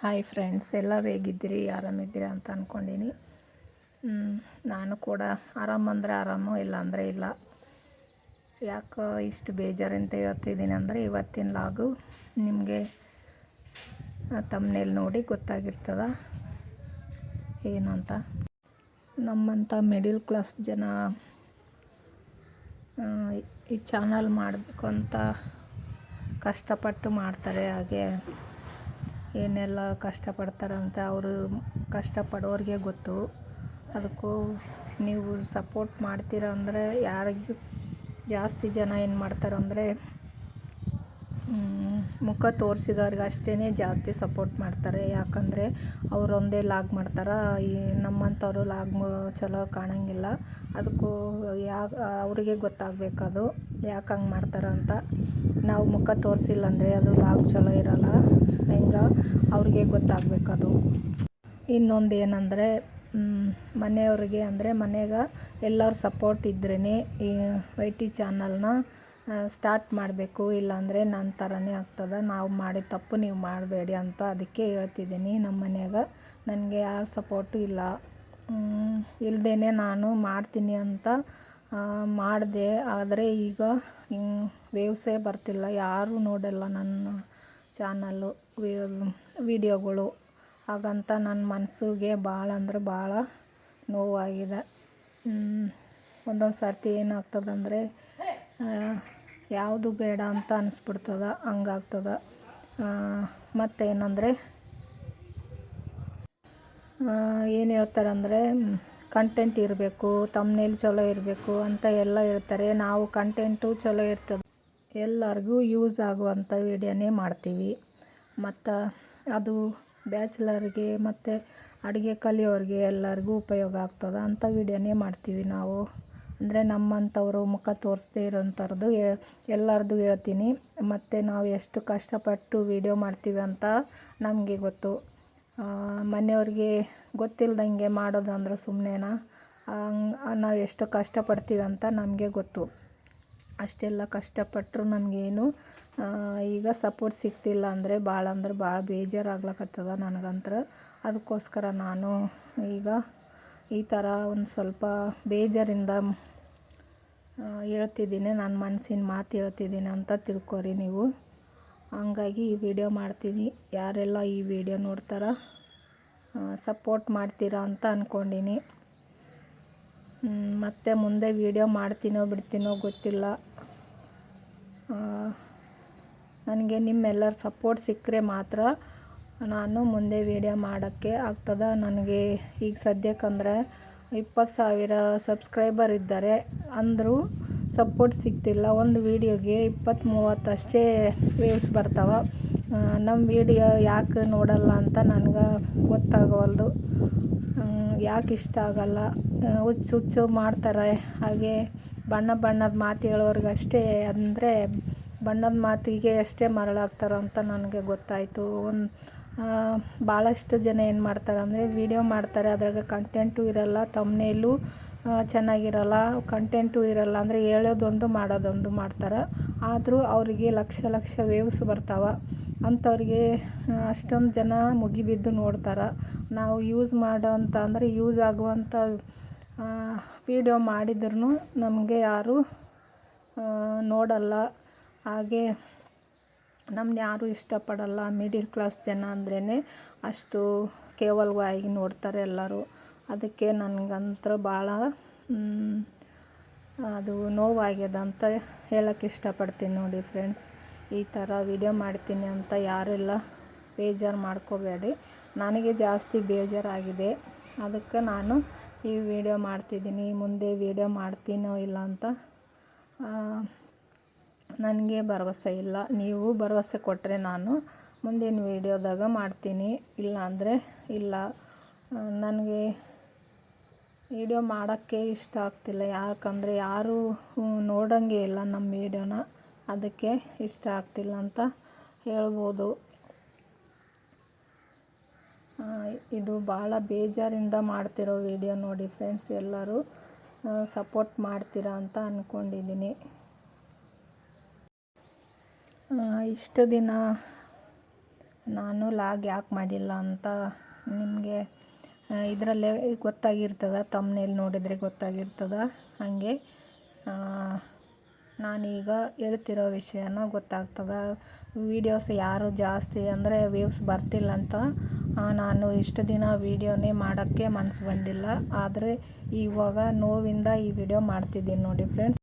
Hi friends ಎಲ್ಲರೂ ಹೇಗಿದ್ದೀರಿ? ಆರಾಮಿದ್ದೀರಿ ಅಂತ ಅಂದ್ಕೊಂಡೀನಿ ನಾನು ಕೂಡ ಆರಾಮಂದರೆ ಆರಾಮು, ಇಲ್ಲ ಅಂದರೆ ಇಲ್ಲ. ಯಾಕೆ ಇಷ್ಟು ಬೇಜಾರಂತ ಹೇಳ್ತಿದ್ದೀನಿ ಅಂದರೆ ಇವತ್ತಿನ ಲಾಗು ನಿಮಗೆ ತಮ್ಮನೇಲಿ ನೋಡಿ ಗೊತ್ತಾಗಿರ್ತದ. ಏನಂತ ನಮ್ಮಂಥ ಮಿಡಿಲ್ ಕ್ಲಾಸ್ ಜನ ಈ ಚಾನಲ್ ಮಾಡಬೇಕು ಅಂತ ಕಷ್ಟಪಟ್ಟು ಮಾಡ್ತಾರೆ ಹಾಗೆ. ಏನೆಲ್ಲ ಕಷ್ಟಪಡ್ತಾರಂತ ಅವರು ಕಷ್ಟಪಡೋರಿಗೆ ಗೊತ್ತು. ಅದಕ್ಕೂ ನೀವು ಸಪೋರ್ಟ್ ಮಾಡ್ತೀರ ಅಂದರೆ ಯಾರಿಗೂ ಜಾಸ್ತಿ ಜನ ಏನು ಮಾಡ್ತಾರೆ ಅಂದರೆ ಮುಖ ತೋರಿಸಿದವ್ರಿಗೆ ಅಷ್ಟೇ ಜಾಸ್ತಿ ಸಪೋರ್ಟ್ ಮಾಡ್ತಾರೆ. ಯಾಕಂದರೆ ಒಂದೇ ಲಾಗ್ ಮಾಡ್ತಾರೆ. ಈ ನಮ್ಮಂಥವ್ರು ಲಾಗ್ ಚಲೋ ಕಾಣಂಗಿಲ್ಲ. ಅದಕ್ಕೂ ಯಾ ಅವರಿಗೆ ಗೊತ್ತಾಗಬೇಕದು. ಯಾಕೆ ಹಂಗೆ ಮಾಡ್ತಾರೆ ಅಂತ. ನಾವು ಮುಖ ತೋರಿಸಿಲ್ಲ ಅಂದರೆ ಅದು ಲಾಗ್ ಚಲೋ ಇರಲ್ಲ. ಹೆಂಗೆ? ಅವ್ರಿಗೆ ಗೊತ್ತಾಗಬೇಕದು. ಇನ್ನೊಂದು ಏನಂದರೆ ಮನೆಯವ್ರಿಗೆ ಅಂದರೆ ಮನೆಗೆ ಎಲ್ಲರ ಸಪೋರ್ಟ್ ಇದ್ರೇ ಈ ವೈ ಟಿ ಚಾನಲ್ನ ಸ್ಟಾರ್ಟ್ ಮಾಡಬೇಕು, ಇಲ್ಲಾಂದರೆ ನನ್ನ ಥರನೇ ಆಗ್ತದೆ. ನಾವು ಮಾಡಿದ ತಪ್ಪು ನೀವು ಮಾಡಬೇಡಿ ಅಂತ ಅದಕ್ಕೆ ಹೇಳ್ತಿದ್ದೀನಿ ನಮ್ಮ ಮನೆಯಾಗ. ನನಗೆ ಯಾರ ಸಪೋರ್ಟು ಇಲ್ಲ. ಇಲ್ಲದೇನೆ ನಾನು ಮಾಡ್ತೀನಿ ಅಂತ ಮಾಡಿದೆ. ಆದರೆ ಈಗ ವೇವ್ಸೇ ಬರ್ತಿಲ್ಲ. ಯಾರೂ ನೋಡಲ್ಲ ನನ್ನ ಚಾನಲ್ಲು ವಿಡಿಯೋಗಳು ಹಾಗಂತ ನನ್ನ ಮನಸ್ಸಿಗೆ ಭಾಳ ಅಂದ್ರೆ ಭಾಳ ನೋವಾಗಿದೆ. ಒಂದೊಂದು ಸರ್ತಿ ಏನಾಗ್ತದಂದರೆ ಯಾವುದು ಬೇಡ ಅಂತ ಅನಿಸ್ಬಿಡ್ತದ, ಹಂಗಾಗ್ತದ. ಮತ್ತೇನಂದರೆ ಏನು ಹೇಳ್ತಾರಂದರೆ ಕಂಟೆಂಟ್ ಇರಬೇಕು ತಮ್ಮನೇಲಿ ಚಲೋ ಇರಬೇಕು ಅಂತ ಎಲ್ಲ ಹೇಳ್ತಾರೆ. ನಾವು ಕಂಟೆಂಟು ಚಲೋ ಇರ್ತದೆ, ಎಲ್ಲರಿಗೂ ಯೂಸ್ ಆಗುವಂಥ ವಿಡಿಯೋನೇ ಮಾಡ್ತೀವಿ. ಮತ್ತು ಅದು ಬ್ಯಾಚುಲರ್ಗೆ ಮತ್ತು ಅಡುಗೆ ಕಲಿಯೋರಿಗೆ ಎಲ್ಲರಿಗೂ ಉಪಯೋಗ ಆಗ್ತದೆ ಅಂಥ ವಿಡಿಯೋನೇ ಮಾಡ್ತೀವಿ ನಾವು. ಅಂದರೆ ನಮ್ಮಂಥವ್ರು ಮುಖ ತೋರಿಸ್ದೇ ಇರೋಂಥವ್ರದ್ದು ಎಲ್ಲರದ್ದು ಹೇಳ್ತೀನಿ. ಮತ್ತು ನಾವು ಎಷ್ಟು ಕಷ್ಟಪಟ್ಟು ವಿಡಿಯೋ ಮಾಡ್ತೀವಿ ಅಂತ ನಮಗೆ ಗೊತ್ತು. ಮನೆಯವ್ರಿಗೆ ಗೊತ್ತಿಲ್ದಂಗೆ ಮಾಡೋದಂದ್ರೆ ಸುಮ್ಮನೆನಾ ನಾವು ಎಷ್ಟು ಕಷ್ಟಪಡ್ತೀವಿ ಅಂತ ನಮಗೆ ಗೊತ್ತು. ಅಷ್ಟೆಲ್ಲ ಕಷ್ಟಪಟ್ಟರು ನಮಗೇನು ಈಗ ಸಪೋರ್ಟ್ ಸಿಗ್ತಿಲ್ಲ ಅಂದರೆ ಭಾಳ ಅಂದ್ರೆ ಭಾಳ ಬೇಜಾರಾಗ್ಲಕತ್ತದ ನನಗಂತ್ರ. ಅದಕ್ಕೋಸ್ಕರ ನಾನು ಈಗ ಈ ಥರ ಒಂದು ಸ್ವಲ್ಪ ಬೇಜಾರಿಂದ ಹೇಳ್ತಿದ್ದೀನಿ ನನ್ನ ಮನಸ್ಸಿನ ಮಾತು ಹೇಳ್ತಿದ್ದೀನಿ ಅಂತ ತಿಳ್ಕೊರಿ ನೀವು. ಹಂಗಾಗಿ ಈ ವಿಡಿಯೋ ಮಾಡ್ತೀನಿ. ಯಾರೆಲ್ಲ ಈ ವಿಡಿಯೋ ನೋಡ್ತಾರ ಸಪೋರ್ಟ್ ಮಾಡ್ತೀರಾ ಅಂತ ಅಂದ್ಕೊಂಡೀನಿ ಮತ್ತು ಮುಂದೆ ವಿಡಿಯೋ ಮಾಡ್ತೀನೋ ಬಿಡ್ತೀನೋ ಗೊತ್ತಿಲ್ಲ. ನನಗೆ ನಿಮ್ಮೆಲ್ಲರ ಸಪೋರ್ಟ್ ಸಿಕ್ಕರೆ ಮಾತ್ರ ನಾನು ಮುಂದೆ ವಿಡಿಯೋ ಮಾಡೋಕ್ಕೆ ಆಗ್ತದ? ನನಗೆ ಈಗ ಸದ್ಯಕ್ಕಂದರೆ ಇಪ್ಪತ್ತು ಸಾವಿರ ಸಬ್ಸ್ಕ್ರೈಬರ್ ಇದ್ದಾರೆ. ಅಂದರೂ ಸಪೋರ್ಟ್ ಸಿಗ್ತಿಲ್ಲ. ಒಂದು ವೀಡಿಯೋಗೆ ಇಪ್ಪತ್ತು ಮೂವತ್ತಷ್ಟೇ ವ್ಯೂಸ್ ಬರ್ತಾವೆ. ನಮ್ಮ ವಿಡಿಯೋ ಯಾಕೆ ನೋಡಲ್ಲ ಅಂತ ನನಗೆ ಗೊತ್ತಾಗವಲ್ದು. ಯಾಕೆ ಇಷ್ಟ ಆಗಲ್ಲ? ಹುಚ್ಚು ಹುಚ್ಚು ಮಾಡ್ತಾರೆ. ಹಾಗೆ ಬಣ್ಣ ಬಣ್ಣದ ಮಾತು ಅಷ್ಟೇ ಅಂದರೆ ಬಣ್ಣದ ಮಾತಿಗೆ ಅಷ್ಟೇ ಮರಳಾಗ್ತಾರೆ ಅಂತ ನನಗೆ ಗೊತ್ತಾಯಿತು. ಒಂದು ಭಾಳಷ್ಟು ಜನ ಏನು ಮಾಡ್ತಾರೆ ಅಂದರೆ ವಿಡಿಯೋ ಮಾಡ್ತಾರೆ, ಅದ್ರಾಗ ಕಂಟೆಂಟು ಇರಲ್ಲ ತಮ್ಮನೇಲೂ ಚೆನ್ನಾಗಿರಲ್ಲ ಕಂಟೆಂಟು ಇರಲ್ಲ ಅಂದರೆ ಹೇಳೋದೊಂದು ಮಾಡೋದೊಂದು ಮಾಡ್ತಾರೆ. ಆದರೂ ಅವರಿಗೆ ಲಕ್ಷ ಲಕ್ಷ ವೇವ್ಸ್ ಬರ್ತಾವೆ. ಅಂಥವ್ರಿಗೆ ಅಷ್ಟೊಂದು ಜನ ಮುಗಿಬಿದ್ದು ನೋಡ್ತಾರೆ. ನಾವು ಯೂಸ್ ಮಾಡೋ ಅಂತ ಅಂದರೆ ಯೂಸ್ ಆಗುವಂಥ ವಿಡಿಯೋ ಮಾಡಿದ್ರೂ ನಮಗೆ ಯಾರೂ ನೋಡಲ್ಲ. ಹಾಗೆ ನಮ್ಮನ್ನ ಯಾರೂ ಇಷ್ಟಪಡಲ್ಲ ಮಿಡಿಲ್ ಕ್ಲಾಸ್ ಜನ ಅಂದ್ರೇ ಅಷ್ಟು ಕೇವಲವಾಗಿ ನೋಡ್ತಾರೆ ಎಲ್ಲರೂ. ಅದಕ್ಕೆ ನನಗಂತೂ ಭಾಳ ಅದು ನೋವಾಗ್ಯದ ಅಂತ ಹೇಳೋಕ್ಕೆ ಇಷ್ಟಪಡ್ತೀನಿ ನೋಡಿ ಫ್ರೆಂಡ್ಸ್ ಈ ಥರ ವಿಡಿಯೋ ಮಾಡ್ತೀನಿ ಅಂತ ಯಾರೆಲ್ಲ ಬೇಜಾರು ಮಾಡ್ಕೋಬೇಡಿ. ನನಗೆ ಜಾಸ್ತಿ ಬೇಜಾರಾಗಿದೆ. ಅದಕ್ಕೆ ನಾನು ಈ ವಿಡಿಯೋ ಮಾಡ್ತಿದ್ದೀನಿ. ಮುಂದೆ ವಿಡಿಯೋ ಮಾಡ್ತೀನೋ ಇಲ್ಲ ಅಂತ ನನಗೆ ಭರವಸೆ ಇಲ್ಲ. ನೀವು ಭರವಸೆ ಕೊಟ್ಟರೆ ನಾನು ಮುಂದಿನ ವೀಡಿಯೋದಾಗ ಮಾಡ್ತೀನಿ. ಇಲ್ಲ. ಅಂದರೆ ಇಲ್ಲ ನನಗೆ ವೀಡಿಯೋ ಮಾಡೋಕ್ಕೆ ಇಷ್ಟ ಆಗ್ತಿಲ್ಲ. ಯಾಕಂದರೆ ಯಾರೂ ನೋಡೋಂಗೆ ಇಲ್ಲ ನಮ್ಮ ವೀಡಿಯೋನ. ಅದಕ್ಕೆ ಇಷ್ಟ ಆಗ್ತಿಲ್ಲ ಅಂತ ಹೇಳ್ಬೋದು. ಇದು ಭಾಳ ಬೇಜಾರಿಂದ ಮಾಡ್ತಿರೋ ವಿಡಿಯೋ ನೋಡಿ ಫ್ರೆಂಡ್ಸ್ ಎಲ್ಲರೂ ಸಪೋರ್ಟ್ ಮಾಡ್ತೀರಾ ಅಂತ ಅಂದ್ಕೊಂಡಿದ್ದೀನಿ ಇಷ್ಟು ದಿನ ನಾನು ಲಾಗ್ ಯಾಕೆ ಮಾಡಿಲ್ಲ ಅಂತ ನಿಮಗೆ ಇದರಲ್ಲೇ ಗೊತ್ತಾಗಿರ್ತದೆ ತಮ್ಮನೇಲಿ ನೋಡಿದರೆ ಗೊತ್ತಾಗಿರ್ತದೆ, ಹಾಗೆ ನಾನೀಗ ಹೇಳ್ತಿರೋ ವಿಷಯನ ಗೊತ್ತಾಗ್ತದೆ. ವೀಡಿಯೋಸ್ ಯಾರು ಜಾಸ್ತಿ ಅಂದರೆ ವ್ಯೂವ್ಸ್ ಬರ್ತಿಲ್ಲ ಅಂತ ನಾನು ಇಷ್ಟು ದಿನ ವೀಡಿಯೋನೇ ಮಾಡೋಕ್ಕೆ ಮನಸ್ಸು ಬಂದಿಲ್ಲ. ಆದರೆ ಇವಾಗ ನೋವಿಂದ ಈ ವಿಡಿಯೋ ಮಾಡ್ತಿದ್ದೀನಿ ನೋಡಿ ಫ್ರೆಂಡ್ಸ್